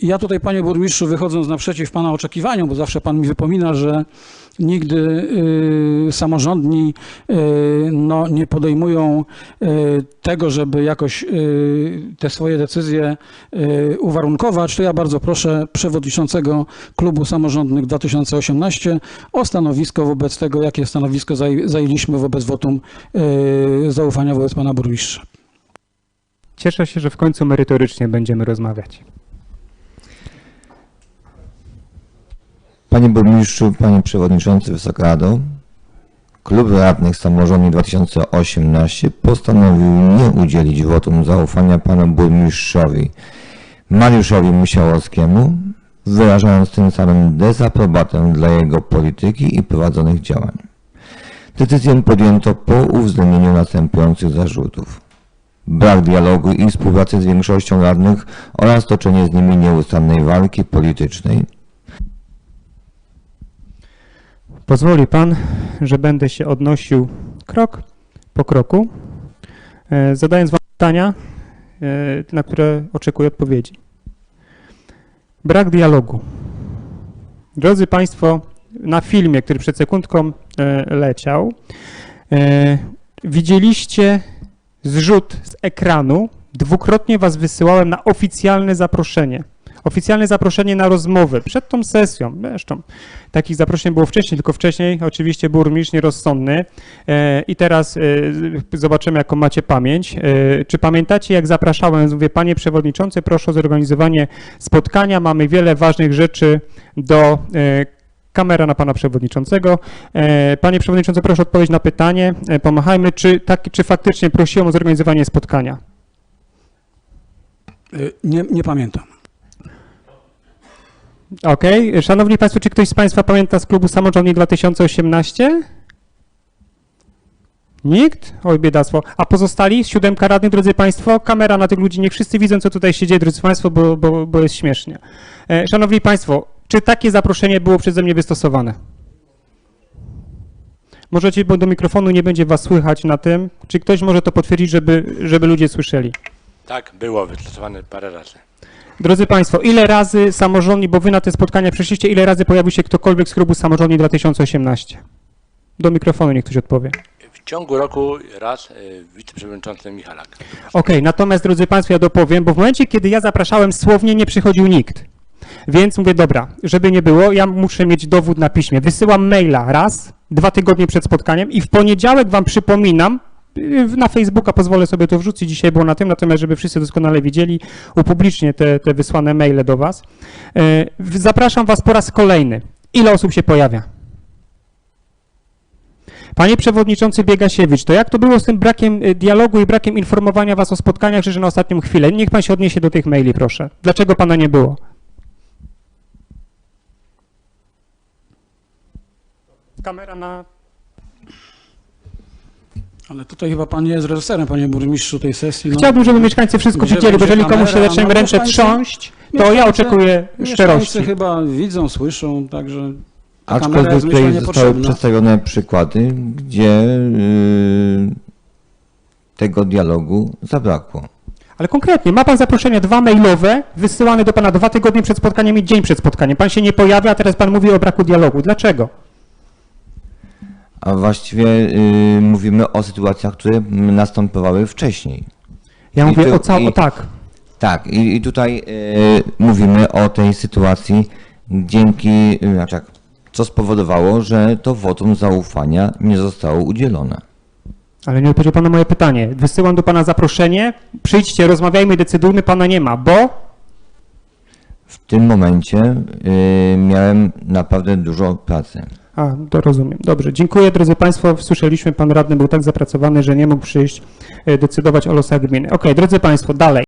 Ja tutaj, panie burmistrzu, wychodząc naprzeciw pana oczekiwaniom, bo zawsze pan mi wypomina, że nigdy y, samorządni y, no, nie podejmują y, tego, żeby jakoś te swoje decyzje uwarunkować, to ja bardzo proszę przewodniczącego Klubu Samorządnych 2018 o stanowisko wobec tego, jakie stanowisko zaj- zajęliśmy wobec wotum zaufania wobec pana burmistrza. Cieszę się, że w końcu merytorycznie będziemy rozmawiać. Panie Burmistrzu, Panie Przewodniczący, Wysoka Rado, Klub Radnych Samorządnych 2018 postanowił nie udzielić wotum zaufania Panu Burmistrzowi Mariuszowi Musiałowskiemu, wyrażając tym samym dezaprobatę dla jego polityki i prowadzonych działań. Decyzję podjęto po uwzględnieniu następujących zarzutów. Brak dialogu i współpracy z większością radnych oraz toczenie z nimi nieustannej walki politycznej – Pozwoli pan, że będę się odnosił krok po kroku, e, zadając wam pytania, e, na które oczekuję odpowiedzi. Brak dialogu. Drodzy Państwo, na filmie, który przed sekundką e, leciał, widzieliście zrzut z ekranu. Dwukrotnie Was wysyłałem na oficjalne zaproszenie. Oficjalne zaproszenie na rozmowę przed tą sesją. Zresztą takich zaproszeń było wcześniej, tylko wcześniej oczywiście burmistrz nierozsądny. E, I teraz e, zobaczymy, jaką macie pamięć. E, Czy pamiętacie, jak zapraszałem? Mówię, panie przewodniczący, proszę o zorganizowanie spotkania. Mamy wiele ważnych rzeczy do Kamera na pana przewodniczącego. Panie przewodniczący, proszę odpowiedzieć na pytanie. Pomachajmy, czy, tak, czy faktycznie prosiłem o zorganizowanie spotkania? Nie, nie pamiętam. Okej. Szanowni Państwo, czy ktoś z Państwa pamięta z klubu Samorządni 2018? Nikt? Oj, biedactwo. A pozostali? Siódemka radnych, drodzy Państwo? Kamera na tych ludzi, niech wszyscy widzą, co tutaj się dzieje, drodzy Państwo, bo, bo, bo jest śmiesznie. E, Szanowni Państwo, czy takie zaproszenie było przeze mnie wystosowane? Możecie, bo do mikrofonu nie będzie Was słychać na tym. Czy ktoś może to potwierdzić, żeby, żeby ludzie słyszeli? Tak, było wystosowane parę razy. Drodzy Państwo, ile razy samorządni, bo Wy na te spotkania przyszliście, ile razy pojawił się ktokolwiek z klubu samorządni 2018? Do mikrofonu niech ktoś odpowie. W ciągu roku raz y, wiceprzewodniczący Michalak. Okej, natomiast drodzy Państwo, ja dopowiem, bo w momencie, kiedy ja zapraszałem słownie, nie przychodził nikt. Więc mówię, dobra, żeby nie było, ja muszę mieć dowód na piśmie. Wysyłam maila raz, dwa tygodnie przed spotkaniem i w poniedziałek Wam przypominam, na Facebooka pozwolę sobie to wrzucić, dzisiaj było na tym, natomiast żeby wszyscy doskonale widzieli, upublicznię te, te wysłane maile do Was. Yy, Zapraszam Was po raz kolejny. Ile osób się pojawia? Panie przewodniczący Biegasiewicz, to jak to było z tym brakiem y, dialogu i brakiem informowania was o spotkaniach, że na ostatnią chwilę? Niech pan się odniesie do tych maili, proszę. Dlaczego pana nie było? Kamera na. Ale tutaj chyba pan nie jest reżyserem, panie burmistrzu tej sesji. No. Chciałbym, żeby mieszkańcy wszystko Gdzie widzieli, bo będzie jeżeli komuś się kamera? zaczniemy No, ręce mieszkańcy- trząść, to ja Mieszkańcy- oczekuję Mieszkańcy szczerości. chyba widzą, słyszą, także kamera Aczkolwiek jest myślę tutaj zostały niepotrzebna. przedstawione przykłady, gdzie yy, tego dialogu zabrakło. Ale konkretnie, ma pan zaproszenia dwa mailowe, wysyłane do pana dwa tygodnie przed spotkaniem i dzień przed spotkaniem. Pan się nie pojawia, a teraz pan mówi o braku dialogu. Dlaczego? A właściwie yy, mówimy o sytuacjach, które następowały wcześniej. Ja I mówię tu- o całym. tak. Tak, i, i tutaj yy, mówimy o tej sytuacji, dzięki, znaczy co spowodowało, że to wotum zaufania nie zostało udzielone. Ale nie odpowiedział pan na moje pytanie. Wysyłam do pana zaproszenie, przyjdźcie, rozmawiajmy, decydujmy, pana nie ma, bo W tym momencie yy, miałem naprawdę dużo pracy. A, to rozumiem. Dobrze, dziękuję drodzy Państwo. Słyszeliśmy, pan radny był tak zapracowany, że nie mógł przyjść e, decydować o losach gminy. Okej, drodzy Państwo, dalej.